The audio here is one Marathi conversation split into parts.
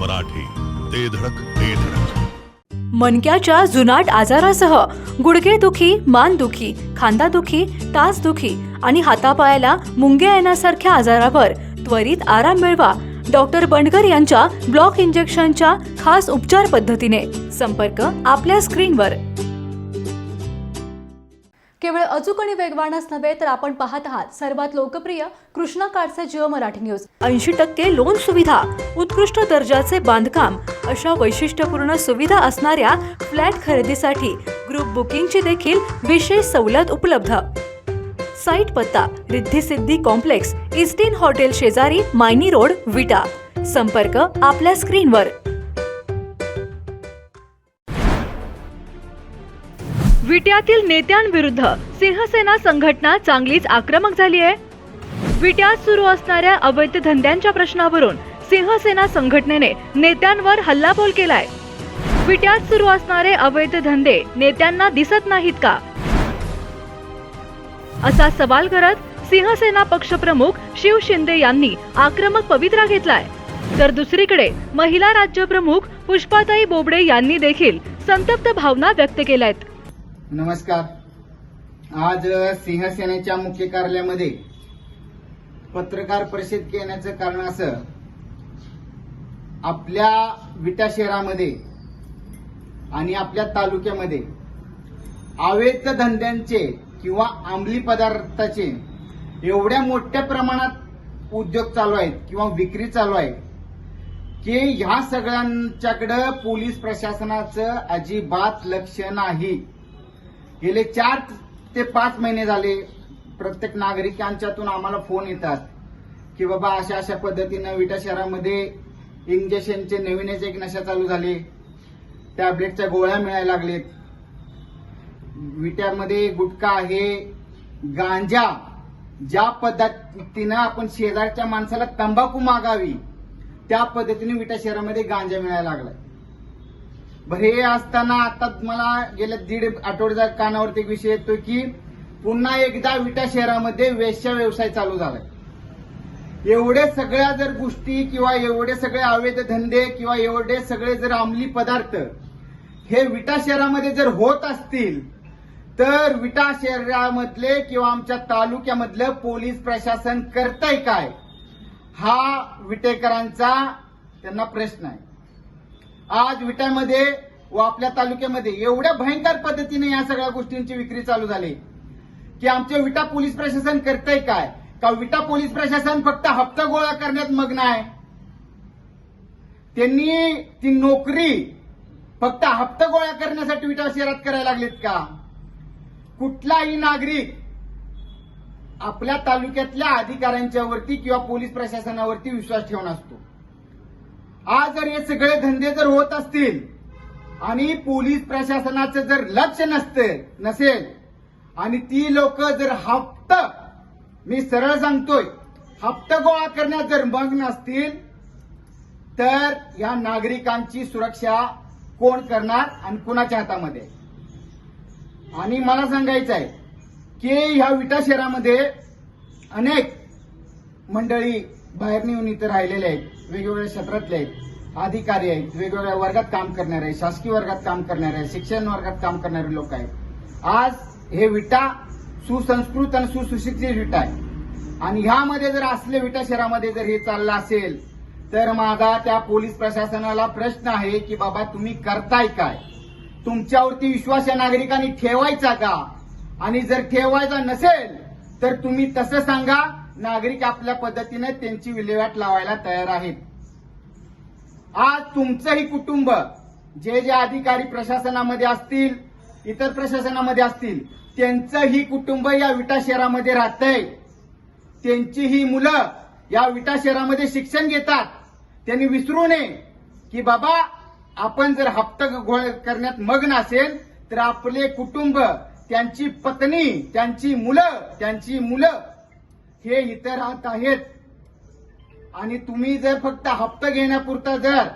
मराठी ते धडक ते धडक. मणक्याच्या जुनाट आजारासह गुडघेदुखी मानदुखी खांदादुखी टाचदुखी आणि हातापायाला मुंग्या येण्यासारख्या आजारावर त्वरित आराम मिळवा डॉक्टर बंडगर यांच्या ब्लॉक इंजेक्शनच्या खास उपचार पद्धतीने. संपर्क आपल्या स्क्रीनवर. केवळ अचूक आणि वेगवानच नव्हे तर आपण पाहत आहात सर्वात लोकप्रिय कृष्णा कार्डचे जिओ मराठी न्यूज. ऐंशी टक्के लोन सुविधा उत्कृष्ट दर्जाचे बांधकाम अशा वैशिष्ट्यपूर्ण सुविधा असणाऱ्या फ्लॅट खरेदीसाठी ग्रुप बुकिंगची देखील विशेष सवलत उपलब्ध. साईट पत्ता रिद्धी सिद्धी कॉम्प्लेक्स इस्टीन हॉटेल शेजारी मायनी रोड विटा. संपर्क आपल्या स्क्रीनवर विट्यातील नेत्यांविरुद्ध सिंहसेना संघटना चांगलीच आक्रमक झाली आहे. विट्यात सुरू असणाऱ्या अवैध धंद्यांच्या प्रश्नावरून सिंहसेना संघटनेने नेत्यांवर हल्लाबोल केलाय. विट्यात सुरू असणारे अवैध धंदे नेत्यांना दिसत नाहीत का? असा सवाल करत सिंहसेना पक्षप्रमुख शिव शिंदे यांनी आक्रमक पवित्रा घेतलाय. तर दुसरीकडे महिला राज्यप्रमुख पुष्पाताई बोबडे यांनी देखील संतप्त भावना व्यक्त केल्या आहेत नमस्कार. आज सिंहसेनेच्या मुख्य कार्यालयामध्ये पत्रकार परिषद घेण्याचं कारण असं आपल्या विटा शहरामध्ये आणि आपल्या तालुक्यामध्ये अवैध धंद्यांचे किंवा अंमली पदार्थाचे एवढ्या मोठ्या प्रमाणात उद्योग चालू आहेत किंवा विक्री चालू आहे की ह्या सगळ्यांच्याकडं पोलीस प्रशासनाचं अजिबात लक्ष नाही. गेले चार ते पाच महिने झाले. प्रत्येक नागरिकांच्यातून आम्हाला फोन येतात की बाबा अशा अशा पद्धतीनं विटा शहरामध्ये इंजेक्शनचे नवीनच एक नशा चालू झाले. टॅबलेटच्या गोळ्या मिळायला लागलेत. विट्यामध्ये गुटखा आहे गांजा. ज्या पद्धतीनं आपण शेजारच्या माणसाला तंबाखू मागावी त्या पद्धतीने विटा शहरामध्ये गांजा मिळायला लागलाय. बरं हे असताना आता मला गेल्या दीड आठवड्याच्या कानावरती एक विषय येतो की पुन्हा एकदा विटा शहरामध्ये वेश्या व्यवसाय चालू झालाय. एवढे सगळ्या जर गोष्टी किंवा एवढे सगळे अवैध धंदे किंवा एवढे सगळे जर अंमली पदार्थ हे विटा शहरामध्ये जर होत असतील तर विटा शहरामधले किंवा आमच्या तालुक्यामधलं पोलीस प्रशासन करताय काय? हा विटेकरांचा त्यांना प्रश्न आहे. आज विट्यामध्ये व आपल्या तालुक्यामध्ये एवढ्या भयंकर पद्धतीने या सगळ्या गोष्टींची विक्री चालू झाली. की आमचे विटा पोलीस प्रशासन करतंय काय? का विटा पोलीस प्रशासन फक्त हप्ता गोळा करण्यात मग्न आहे? त्यांनी ती नोकरी फक्त हप्ता गोळा करण्यासाठी विटा शहरात करायला लागलेत का? कुठलाही नागरिक आपल्या तालुक्यातल्या अधिकाऱ्यांच्यावरती किंवा पोलीस प्रशासनावरती विश्वास ठेवून असतो. आज जर हे सगळे धंदे जर होत असतील आणि पोलीस प्रशासनाचं जर लक्ष नसतं नसेल आणि ती लोक जर हप्त मी सरळ सांगतोय हप्त गोळा करण्यात जर मग्न असतील तर या नागरिकांची सुरक्षा कोण करणार आणि कुणाच्या हातामध्ये? आणि मला सांगायचं आहे की ह्या विटा शहरामध्ये अनेक मंडळी बाहेर येऊन इथं राहिलेले आहेत. वेगवेगळ्या क्षेत्रातले आहेत. अधिकारी आहेत. वेगवेगळ्या वर्गात काम करणारे आहेत. शासकीय वर्गात काम करणारे आहेत. शिक्षण वर्गात काम करणारे लोक आहेत. आज हे विटा सुसंस्कृत आणि सुशिक्षित विटा आहे आणि ह्यामध्ये जर असले विटा शहरामध्ये जर हे चाललं असेल तर माझा त्या पोलीस प्रशासनाला प्रश्न आहे की बाबा तुम्ही करताय काय? तुमच्यावरती विश्वास या नागरिकांनी ठेवायचा का? आणि जर ठेवायचा नसेल तर तुम्ही तसं सांगा नागरिक आपल्या पद्धतीने त्यांची विल्हेवाट लावायला तयार आहेत. आज तुमचंही कुटुंब जे जे अधिकारी प्रशासनामध्ये असतील इतर प्रशासनामध्ये असतील त्यांचंही कुटुंब या विटा शहरामध्ये राहतंय. त्यांची ही मुलं या विटा शहरामध्ये शिक्षण घेतात. त्यांनी विसरू नये की बाबा आपण जर हप्ता गोळ करण्यात मग्न असेल तर आपले कुटुंब त्यांची पत्नी त्यांची मुलं त्यांची मुलं हे इथे राहत आहेत. आणि तुम्ही जर फक्त हप्ता घेण्यापुरता जर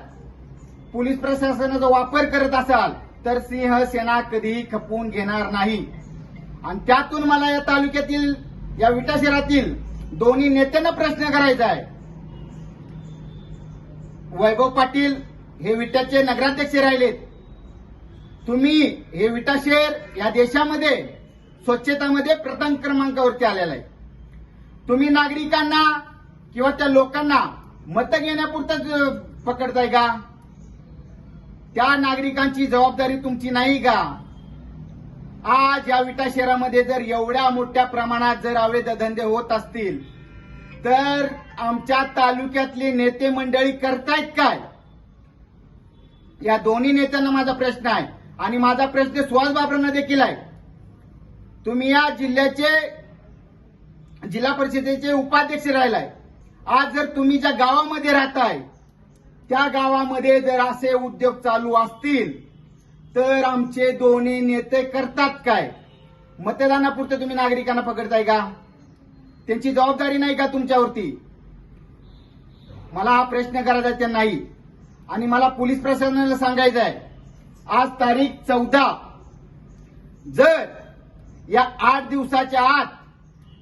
पोलीस प्रशासनाचा वापर करत असाल तर सिंह सेना कधीही खपवून घेणार नाही. आणि त्यातून मला या तालुक्यातील या विटा शहरातील दोन्ही नेत्यांना प्रश्न करायचा आहे. वैभव पाटील हे विट्याचे नगराध्यक्ष राहिलेत. तुम्ही हे विटा शहर या देशामध्ये स्वच्छतामध्ये प्रथम क्रमांकावरती आलेला आहे. तुम्ही नागरिकांना किंवा त्या लोकांना मतं घेण्यापुरतंच पकडताय का? त्या नागरिकांची जबाबदारी तुमची नाही का? आज या विटा शहरामध्ये जर एवढ्या मोठ्या प्रमाणात जर अवैध धंदे होत असतील तर आमच्या तालुक्यातले नेते मंडळी करतायत काय? या दोन्ही नेत्यांना माझा प्रश्न आहे. आणि माझा प्रश्न सुहास बाबरांना देखील आहे. तुम्ही या जिल्ह्याचे जिल्हा परिषदेचे उपाध्यक्ष राहिलाय. आज जर तुम्ही ज्या गावामध्ये राहताय त्या गावामध्ये जर असे उद्योग चालू असतील तर आमचे दोन्ही नेते करतात काय? मतदानापुरते तुम्ही नागरिकांना पकडताय का? त्यांची जबाबदारी नाही का तुमच्यावरती? मला हा प्रश्न करायचा ते नाही. आणि मला पोलीस प्रशासनाला सांगायचं आहे आज तारीख चौदा. जर या आठ दिवसाच्या आत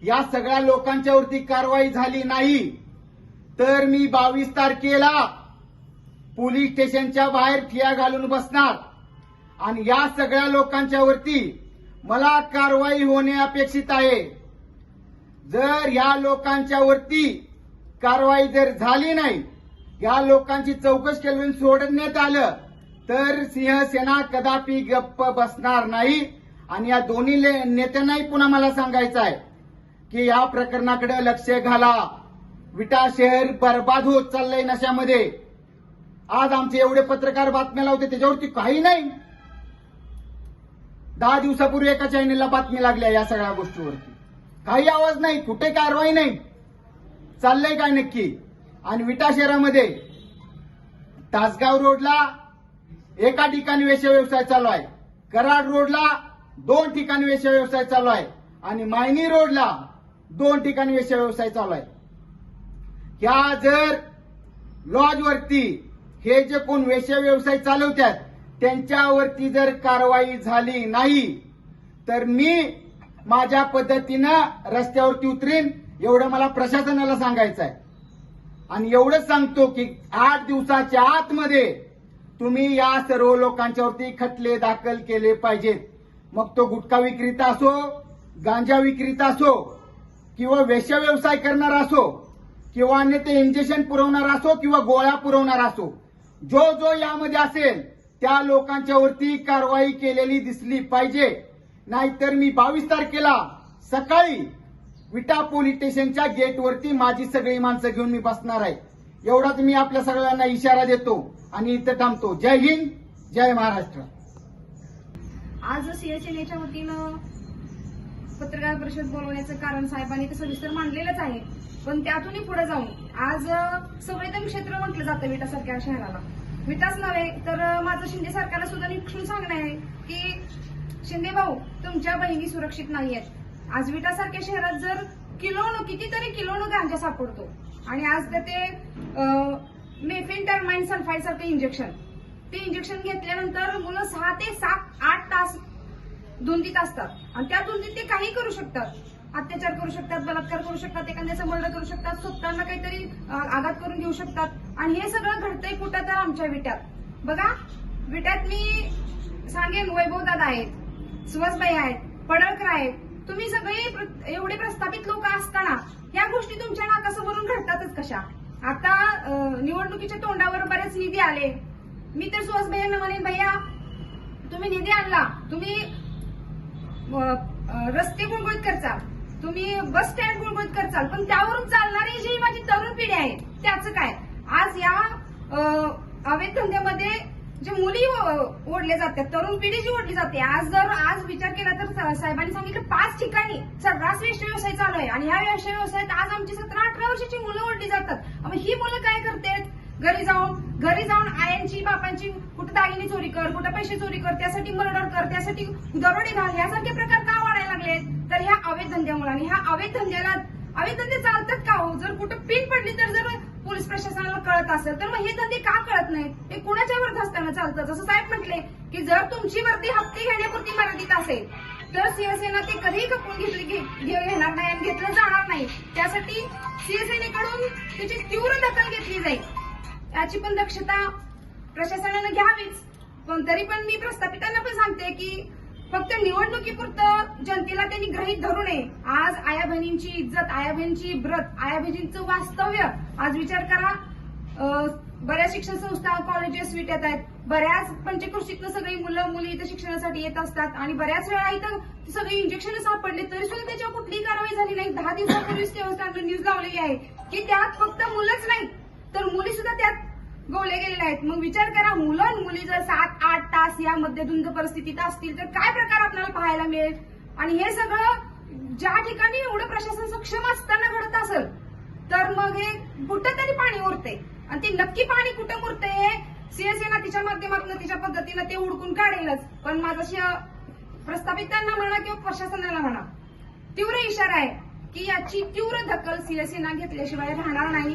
या सगळ्या लोकांच्यावरती कारवाई झाली नाही. तर मी बावीस तारखेला पोलीस स्टेशनच्या बाहेर ठिया घालून बसणार. आणि या सगळ्या लोकांच्या वरती मला कारवाई होणे अपेक्षित आहे. जर या लोकांच्या वरती कारवाई जर झाली नाही या लोकांची चौकशी केली सोडण्यात आलं तर सिंहसेना कदापि गप्प बसणार नाही. आणि या दोन्ही ले- नेत्यांनाही पुन्हा मला सांगायचं आहे. की या प्रकरणाकडे लक्ष घाला. विटा शहर बर्बाद होत चाललंय नशामध्ये. आज आमचे एवढे पत्रकार बातम्या लावते त्याच्यावरती काही नाही. दहा दिवसापूर्वी एका चॅनेलला बातमी लागल्या या सगळ्या गोष्टीवरती. काही आवाज नाही कुठे कारवाई नाही. चाललंय काय नक्की? आणि विटा शहरामध्ये तासगाव रोडला एका ठिकाणी वेश्या व्यवसाय चालू आहे. कराड रोडला दोन ठिकाणी वेश्या व्यवसाय चालू आहे. आणि मायनी रोडला दोन ठिकाणी वेश्या व्यवसाय चालू आहे ह्या जर लॉजवरती हे जे कोण वेश्या व्यवसाय चालवतात त्यांच्यावरती जर कारवाई झाली नाही तर मी माझ्या पद्धतीनं रस्त्यावरती उतरेन एवढं मला प्रशासनाला सांगायचं आहे आणि एवढंच सांगतो की आठ दिवसाच्या आतमध्ये तुम्ही या सर्व लोकांच्यावरती खटले दाखल केले पाहिजेत. मग तो गुटखा विक्रेता असो गांजा विक्रेता असो किंवा वेश्या व्यवसाय करणारा असो किंवा अन्य ते इंजेक्शन पुरवणार असो किंवा गोळ्या पुरवणार असो जो जो यामध्ये असेल त्या लोकांच्या वरती कारवाई केलेली दिसली पाहिजे. नाहीतर मी बावीस तारखेला सकाळी विटा पोलीस स्टेशनच्या गेटवरती माझी सगळी माणसं घेऊन मी बसणार आहे. एवढाच मी आपल्या सगळ्यांना इशारा देतो आणि इथं थांबतो. जय हिंद जय महाराष्ट्र. आज शिवसेनेच्या वतीनं पत्रकार परिषद बोलवण्याचं कारण साहेबांनी ते सविस्तर मांडलेलंच आहे. पण त्यातूनही पुढे जाऊन आज संवेदन क्षेत्र म्हटलं जातं विटासारख्या शहराला. विटाच नव्हे तर माझं शिंदे सरकारला सुद्धा निक्षून सांगणं आहे की शिंदे भाऊ तुमच्या बहिणी सुरक्षित नाही आहेत आज विटासारख्या शहरात जर किलोनं कितीतरी किलोनं गांजा सापडतो आणि आज तर ते मेफिन टर्माइन सल्फाईड सारखं इंजेक्शन ते इंजेक्शन घेतल्यानंतर मुलं सहा ते सात आठ तास धुंदीत असतात. आणि त्या धुंदीत ते काही करू शकतात. अत्याचार करू शकतात बलात्कार करू शकतात एखाद्याचा मर्डर करू शकतात स्वतःना काहीतरी आघात करून घेऊ शकतात. आणि हे सगळं घडतंय कुठं तर आमच्या विट्यात. बघा विट्यात मी सांगेन वैभव दादा आहेत सुहासबाई आहेत पडळकर आहेत. तुम्ही सगळे एवढे प्रस्थापित लोक असताना या गोष्टी तुमच्या नाकासमोरून घडतातच कशा? आता निवडणुकीच्या तोंडावर बरेच निधी आले. मी तर सुहास भैयांना म्हणेन भैया तुम्ही निधी आणला. तुम्ही रस्ते गुळगुळीत करचाल. तुम्ही बस स्टँड गुळगुळीत करचाल. पण त्यावरून चालणारी जी माझी तरुण पिढी आहे त्याचं काय? आज या अवैध धंद्यामध्ये जे मुली ओढले ओढल्या जातात तरुण पिढी जी ओढली जाते आज जर आज विचार केला तर साहेबांनी सांगितलं पाच ठिकाणी सर्रास वेश्या व्यवसाय चालू आहे. आणि ह्या व्यवसाय व्यवसायात आज आमची सतरा अठरा वर्षाची मुलं ओढली जातात. मग ही मुलं काय करतात? घरी जाऊन घरी जाऊन आयांची बापांची कुठं दागिने चोरी कर कुठं पैसे चोरी कर त्यासाठी मर्डर कर त्यासाठी दरोडे घाल यासारखे प्रकार का वाढायला लागलेत? तर ह्या अवैध धंद्यामुळे आणि ह्या अवैध धंद्याला अवैध धंदे चालतात का हो? जर कुठं पिन पडली तर जर पोलीस प्रशासनाला कळत असेल तर मग हे धंदे का कळत नाही ते कुणाच्या असताना चालतं जसं साहेब म्हटले की जर तुमची वर्दी हप्ते घेण्यापुरती मर्यादित असेल तर शिवसेना ते कधीही कपून घेतली घे- घेणार नाही आणि घेतलं जाणार नाही. त्यासाठी शिवसेनेकडून त्याची तीव्र दखल घेतली जाईल. याची पण दक्षता प्रशासनानं घ्यावीच. पण तरी पण मी प्रस्थापितांना पण सांगते की फक्त निवडणुकीपुरतं जनतेला त्यांनी ग्रहित धरू नये. आज आया बहिणींची इज्जत आया बहिणींची व्रत आया बहिणींचं वास्तव्य आज विचार करा. बऱ्याच शिक्षण संस्था कॉलेजेस विट्यात आहेत. बऱ्याच पंचकृषीतनं सगळी मुलं मुली इथं शिक्षणासाठी येत असतात. आणि बऱ्याच वेळा इथं सगळी इंजेक्शन सापडले तरी सुद्धा त्याच्यावर कुठलीही कारवाई झाली नाही. दहा दिवसापूर्वीच देवस्थाननं न्यूज लावलेली आहे की त्यात फक्त मुलंच नाही तर मुली सुद्धा त्यात गोवले गेलेले आहेत. मग विचार करा मुलं आणि मुली जर सात आठ तास या मध्यधुंद परिस्थितीत असतील तर काय प्रकार आपल्याला पाहायला मिळेल? आणि हे सगळं ज्या ठिकाणी एवढं प्रशासन सक्षम असताना घडत असेल तर मग हे कुठं तरी पाणी उरते. आणि ते नक्की पाणी कुठं मुरते हे शिवसेना तिच्या माध्यमातून तिच्या पद्धतीनं ते उडकून काढेलच. पण माझं प्रस्थापितांना म्हणा किंवा प्रशासनाला म्हणा तीव्र इशारा आहे की याची तीव्र दखल शिवसेना घेतल्याशिवाय राहणार नाही.